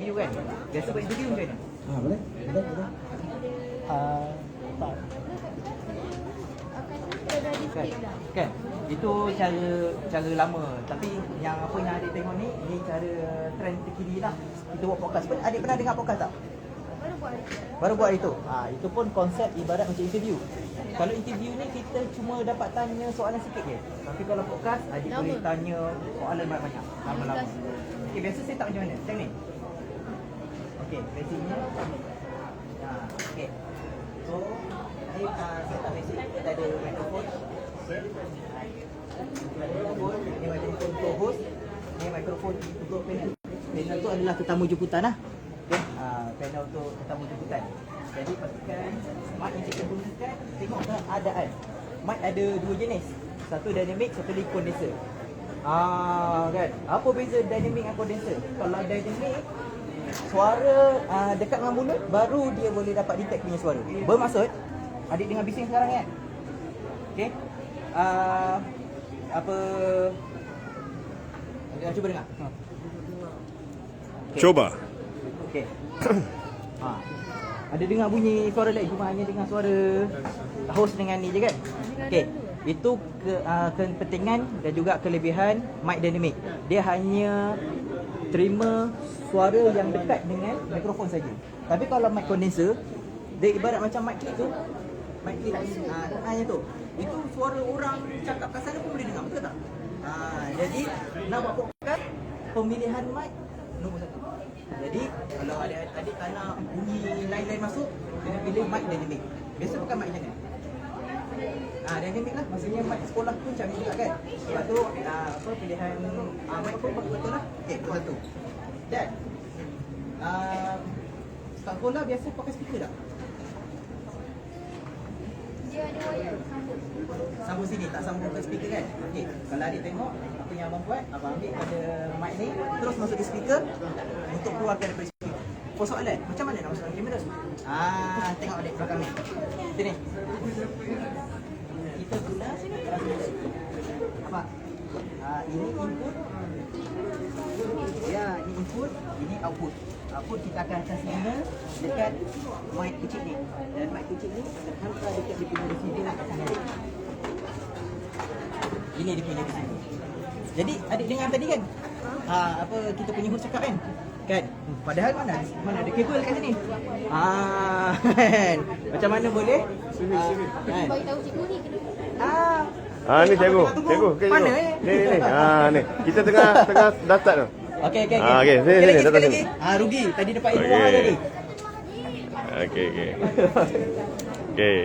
interview kan. Biasa buat interview macam mana? Ah, boleh? Boleh, boleh. Ah, tak. Kan? kan? Itu cara cara lama. Tapi yang apa yang adik tengok ni, ni cara trend terkini lah. Kita buat podcast pun. Adik pernah dengar podcast tak? Baru buat hari tu. Baru buat itu. Ha, itu pun konsep ibarat macam interview. Kalau interview ni kita cuma dapat tanya soalan sikit je. Tapi kalau podcast adik Lama. boleh tanya soalan banyak-banyak. Lama-lama. Okey, biasa set up macam mana? Macam ni. Okey, basic-nya. Ha, okey. So, ni uh, set up basic. Kita ada mikrofon. Set. Ada mikrofon. Ni mikrofon untuk host. Ni mikrofon untuk panel. Panel tu adalah tetamu jemputan lah. Okay. Uh, panel untuk tetamu jemputan. Jadi pastikan mic yang kita gunakan tengok keadaan. Mic ada dua jenis. Satu dynamic, satu condenser. Ah kan. Apa beza dynamic dan condenser? Kalau dynamic suara uh, dekat dengan mulut baru dia boleh dapat detect punya suara. Bermaksud adik dengar bising sekarang kan? Okey. Uh, apa Adik cuba dengar. Okey. Coba. Okey. ha. Ada dengar bunyi suara lain cuma hanya dengar suara host dengan ni je kan? Okey. Itu ke, uh, kepentingan dan juga kelebihan mic dynamic. Dia hanya terima suara yang dekat dengan mikrofon saja. Tapi kalau mic condenser, dia ibarat macam mic clip tu. Mic clip uh, hanya tu. Itu suara orang cakap kat sana pun boleh dengar, betul tak? Ha, jadi nak buat podcast, pemilihan mic nombor satu. Jadi kalau adik-adik tak nak bunyi lain-lain masuk, kena pilih mic dynamic. Biasa pakai mic mana? Ah, dynamic lah. Maksudnya mic sekolah pun ni juga kan. Sebab tu ah, apa pilihan ah, mic pun betul lah. Okey, itu satu. Dan ah, start sekolah biasa pakai speaker tak? Dia ada wire sambung. Sambung sini, tak sambung ke speaker kan? Okey, kalau adik tengok apa yang abang buat, abang ambil pada mic ni, terus masuk ke speaker untuk keluarkan daripada. Persoalan, macam mana nak masukkan kamera? Ah, tengok adik belakang ni. Sini. Kita guna musik. Apa? Ah, ini input. Ya, ini input, ini output. Output kita akan hantar signal dekat mic kecil ni. Dan mic kecil ni akan hantar dekat dia punya receiver kat sana. Ini dia punya receiver. Jadi adik dengar tadi kan? Ah, apa kita punya host cakap kan? Kan? Hmm, Padahal mana mana ada kabel kat sini. Ah, kan? Macam mana boleh? Ah, kan? Bagi tahu cikgu ni kena Ah. Ah ni cikgu, cikgu. Mana eh? Ni ni ni. Ah ni. Kita tengah tengah daftar tu. Okey okey okey. Ah, okey. Sini, sini, datang sekali sini. Ah rugi. Tadi dapat ilmu mahal tadi. Okey okey. Okey.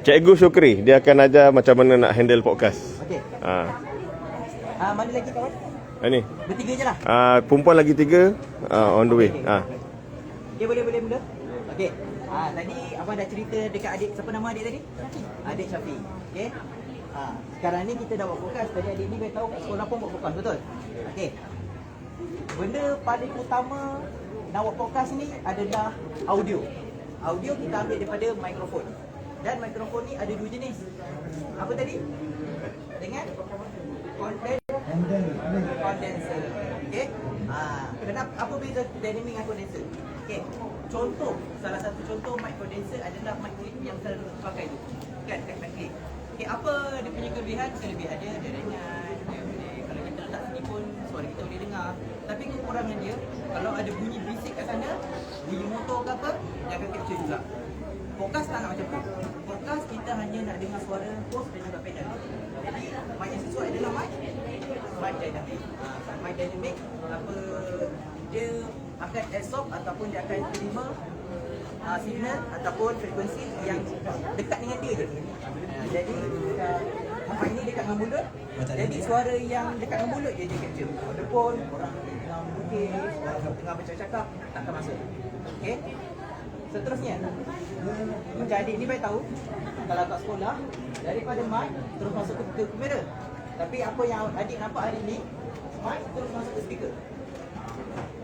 Cikgu Syukri, dia akan ajar macam mana nak handle podcast. Okey. Ah. Ah mana lagi kawan? Ah ni. Bertiga je lah. Ah perempuan lagi tiga ah, on the way. Ah. Okey boleh boleh mula. Okey. Ah tadi abang dah cerita dekat adik siapa nama adik tadi? Adik Syafi. Okey. Ah sekarang ni kita dah buat podcast. Tadi adik ni dah tahu kat sekolah pun buat podcast betul? Okey. Benda paling utama nak buat podcast ni adalah audio. Audio kita ambil daripada mikrofon. Dan mikrofon ni ada dua jenis. Apa tadi? Dengan then, condenser. Okey. Ah, kenapa apa beza dynamic dengan condenser? Okey. Contoh, salah satu contoh mic condenser adalah mic clip yang selalu pakai tu. Kan, mic clip. Okey, apa dia punya kelebihan? Kelebihan dia dia ringan, dia boleh kalau kita letak sini pun suara kita boleh dengar. Tapi kekurangan dia, kalau ada bunyi bisik kat sana, bunyi motor ke apa, dia akan capture juga. Podcast tak nak macam tu. Podcast kita hanya nak dengar suara host dan juga pedal. Jadi, mic yang sesuai adalah mic mic dynamic. Uh, dynamic apa dia akan absorb ataupun dia akan terima uh, signal ataupun frekuensi yang dekat dengan dia je. Uh, jadi uh, mic ni dekat dengan mulut. Jadi suara yang dekat dengan mulut je dia capture. Walaupun orang tengah melukis, orang tengah bercakap tak akan masuk. Okey. Seterusnya Macam adik ni baik tahu Kalau kat sekolah Daripada mic Terus masuk ke, ke kamera Tapi apa yang adik nampak hari ni Mic terus masuk ke speaker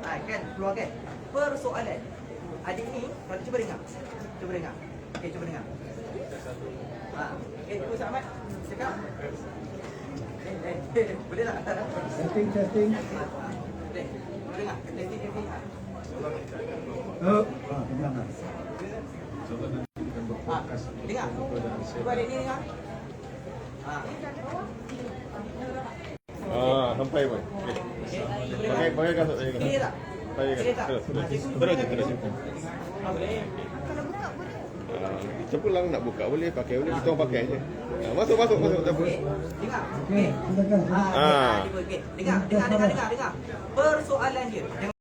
ha, Kan keluar kan Persoalan Adik ni Kalau cuba dengar Cuba dengar Okay cuba dengar ha. Okay cuba Ahmad Cakap Eh, eh, boleh tak? Testing, testing. Boleh. Cuba dengar. Testing, testing. Ha. Oh, ah. Ha, dengar. Cuba adik ni dengar. Ha. Ah, sampai pun. Okey. Okey. Pakai pakai kasut saya. Tak? Pakai tak? kasut. Terus, terus. Terus. Ha, boleh. Ah, Kita pulang nak buka boleh, pakai boleh, kita orang pakai je. Ah, Masuk, masuk, masuk. Tak apa. Okey. Dengar. Okey. Ha, Ah. okey, okey. Dengar, dengar, dengar, dengar, dengar. Persoalan dia.